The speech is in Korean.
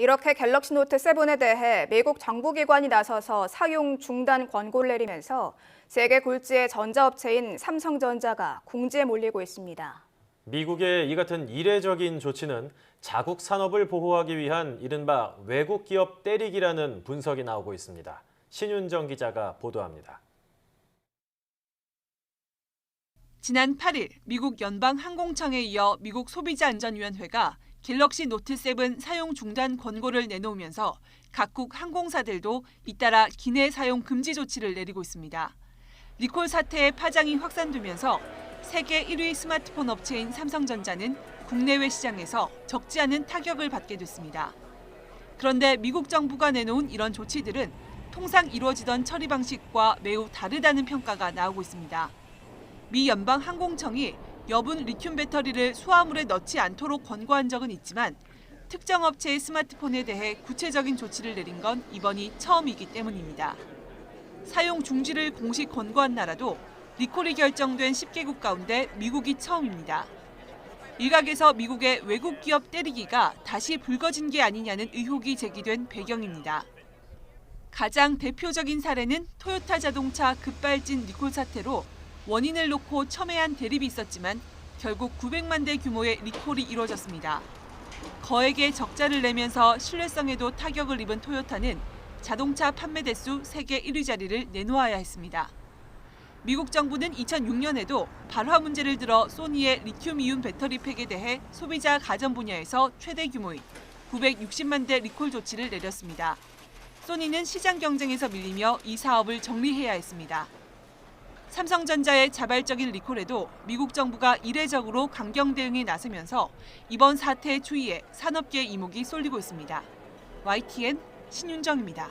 이렇게 갤럭시 노트 7에 대해 미국 정부기관이 나서서 사용 중단 권고를 내리면서 세계 굴지의 전자업체인 삼성전자가 궁지에 몰리고 있습니다. 미국의 이 같은 이례적인 조치는 자국 산업을 보호하기 위한 이른바 외국 기업 때리기라는 분석이 나오고 있습니다. 신윤정 기자가 보도합니다. 지난 8일 미국 연방항공청에 이어 미국 소비자안전위원회가 갤럭시 노트 7 사용 중단 권고를 내놓으면서 각국 항공사들도 잇따라 기내 사용 금지 조치를 내리고 있습니다. 리콜 사태의 파장이 확산되면서 세계 1위 스마트폰 업체인 삼성전자는 국내외 시장에서 적지 않은 타격을 받게 됐습니다. 그런데 미국 정부가 내놓은 이런 조치들은 통상 이루어지던 처리 방식과 매우 다르다는 평가가 나오고 있습니다. 미 연방 항공청이 여분 리튬 배터리를 수화물에 넣지 않도록 권고한 적은 있지만 특정 업체의 스마트폰에 대해 구체적인 조치를 내린 건 이번이 처음이기 때문입니다. 사용 중지를 공식 권고한 나라도 리콜이 결정된 10개국 가운데 미국이 처음입니다. 일각에서 미국의 외국 기업 때리기가 다시 불거진 게 아니냐는 의혹이 제기된 배경입니다. 가장 대표적인 사례는 토요타 자동차 급발진 리콜 사태로 원인을 놓고 첨예한 대립이 있었지만 결국 900만 대 규모의 리콜이 이루어졌습니다. 거액의 적자를 내면서 신뢰성에도 타격을 입은 토요타는 자동차 판매 대수 세계 1위 자리를 내놓아야 했습니다. 미국 정부는 2006년에도 발화 문제를 들어 소니의 리튬이온 배터리 팩에 대해 소비자 가전 분야에서 최대 규모인 960만 대 리콜 조치를 내렸습니다. 소니는 시장 경쟁에서 밀리며 이 사업을 정리해야 했습니다. 삼성전자의 자발적인 리콜에도 미국 정부가 이례적으로 강경 대응에 나서면서 이번 사태의 추이에 산업계의 이목이 쏠리고 있습니다. YTN 신윤정입니다.